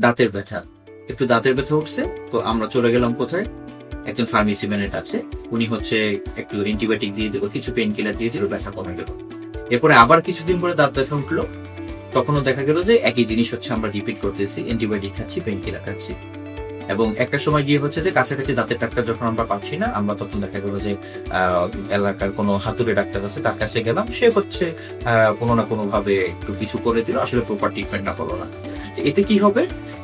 দাঁতের ব্যথা। একটু দাঁতের ব্যথা উঠছে, তো আমরা চলে গেলাম কোথায়? একজন ফার্মেসি ম্যানেট আছে, উনি হচ্ছে একটু অ্যান্টিবায়োটিক দিয়ে দিল, কিছু পেন কিলার দিয়ে দিল, ব্যথা কমে গেল। এরপরে আবার কিছুদিন পরে দাঁত ব্যথা উঠল। তখনও দেখা গেল যে একই জিনিস হচ্ছে আমরা রিপিট করতেছি অ্যান্টিবায়োটিক খাচ্ছি পেন কিলার খাচ্ছি। এবং একটা সময় গিয়ে হচ্ছে যে কাছাকাছি দাঁতের ডাক্তার যখন আমরা পাচ্ছি না, আমরা তখন দেখা গেলো যে এলাকার কোনো হাতুড়ে ডাক্তার আছে, তার কাছে গেলাম। সে হচ্ছে কোনো না কোনো ভাবে একটু কিছু করে দিল। আসলে প্রপার ট্রিটমেন্টটা হলো না। এতে কি হবে?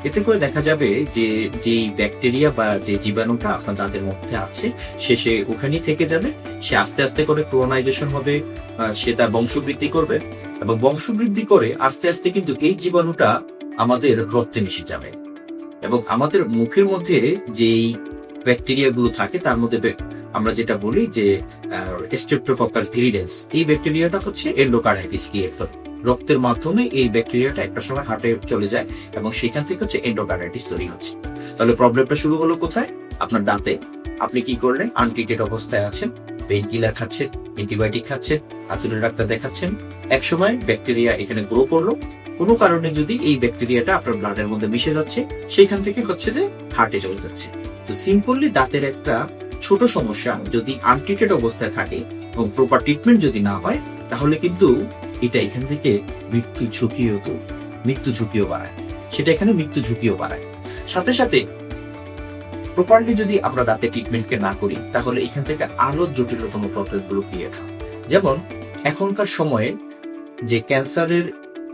এতে করে দেখা যাবে যে, যেই ব্যাকটেরিয়া বা যে জীবাণুটা আপনার দাঁতের মধ্যে আছে, সে সে ওখানেই থেকে যাবে। সে আস্তে আস্তে করে ক্রোনাইজেশন হবে সে তার বংশবৃদ্ধি করবে। এবং বংশবৃদ্ধি করে আস্তে আস্তে কিন্তু এই জীবাণুটা আমাদের রক্তে মিশে যাবে। এবং আমাদের মুখের মধ্যে যেই ব্যাকটেরিয়া গুলো থাকে, তার মধ্যে আমরা যেটা বলি যে স্ট্রেপ্টোককাস ভিরিডেন্স এই ব্যাকটেরিয়াটা হচ্ছে এন্ডোকার্নাইটিস ক্রিয়েট করে রক্তের মাধ্যমে এই ব্যাকটেরিয়াটা একটা সময় হার্টে চলে যায় এবং সেখান থেকে হচ্ছে এন্ডোকার্নাইটিস তৈরি হচ্ছে। তাহলে প্রবলেমটা শুরু হলো কোথায়? আপনার দাঁতে। আপনি কি করলেন? আনট্রিটেড অবস্থায় আছেন। পেইন খাচ্ছেন অ্যান্টিবায়োটিক খাচ্ছেন ডাক্তার দেখাচ্ছেন। একসময় ব্যাকটেরিয়া এখানে গ্রো করল। কোনো কারণে যদি এই ব্যাকটেরিয়াটা আপনার ব্লাডের মধ্যে মিশে যাচ্ছে থেকে হচ্ছে যে হার্টে চলে যাচ্ছে। তো দাঁতের একটা ছোট সমস্যা, যদি আনট্রিটেড অবস্থায় থাকে এবং প্রপার ট্রিটমেন্ট যদি না হয়, তাহলে কিন্তু এটা এখান থেকে মৃত্যু ঝুঁকিও তো মৃত্যু ঝুঁকিও বাড়ায়। সেটা এখানে মৃত্যু ঝুঁকিও বাড়ায়। সাথে সাথে প্রপারলি যদি আমরা দাঁতের ট্রিটমেন্টকে না করি, তাহলে এখান থেকে আরও জটিলতম প্রবলেমগুলো ক্রিয়েট হয়। যেমন, এখনকার সময়ে যে ক্যান্সারের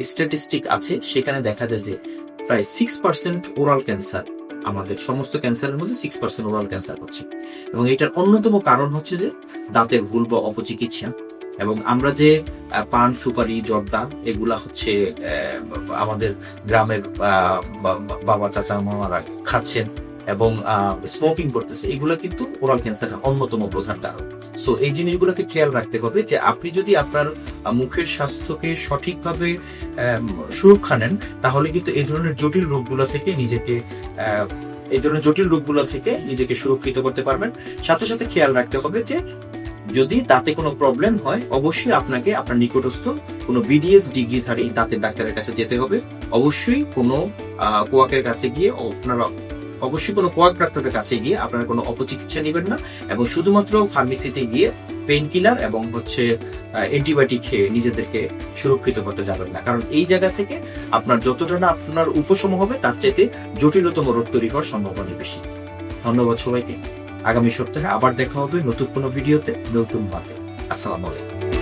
স্ট্যাটিস্টিক আছে, সেখানে দেখা যায় যে প্রায় সিক্স পার্সেন্ট ওরাল ক্যান্সার আমাদের সমস্ত ক্যান্সারের মধ্যে সিক্স পার্সেন্ট ওরাল ক্যান্সার হচ্ছে। এবং এটার অন্যতম কারণ হচ্ছে যে দাঁতের ভুল বা অপচিকিৎসা। এবং আমরা যে পান, সুপারি, জর্দা, এগুলা হচ্ছে আমাদের গ্রামের বাবা, চাচা, মামারা খাচ্ছেন এবং স্মোকিং করতেছে, এগুলো কিন্তু ওরাল ক্যান্সারের অন্যতম প্রধান কারণ। সো এই জিনিসগুলোকে খেয়াল রাখতে হবে যে আপনি যদি আপনার মুখের স্বাস্থ্যকে সঠিকভাবে সুরক্ষা নেন, তাহলে কিন্তু এই ধরনের জটিল রোগগুলো থেকে নিজেকে এই ধরনের জটিল রোগগুলো থেকে নিজেকে সুরক্ষিত করতে পারবেন। সাথে সাথে খেয়াল রাখতে হবে যে যদি তাতে কোনো প্রবলেম হয়, অবশ্যই আপনাকে আপনার নিকটস্থ কোনো বিডিএস ডিগ্রিধারী দাঁতের ডাক্তারের কাছে যেতে হবে। অবশ্যই কোনো কোয়াকের কাছে গিয়ে আপনারা অবশ্যই কোনো কোয়াক ডাক্তারের কাছে গিয়ে আপনারা কোনো অপচিকিৎসা নেবেন না এবং শুধুমাত্র ফার্মেসিতে গিয়ে পেন কিলার এবং হচ্ছে অ্যান্টিবায়োটিক খেয়ে নিজেদেরকে সুরক্ষিত করতে যাবেন না। কারণ এই জায়গা থেকে আপনার যতটা না আপনার উপশম হবে, তার চাইতে জটিলতম রোগ তৈরি হওয়ার সম্ভাবনা বেশি। ধন্যবাদ সবাইকে। আগামী সপ্তাহে আবার দেখা হবে নতুন কোনো ভিডিওতে। নতুন ভাবে। আসসালামু আলাইকুম।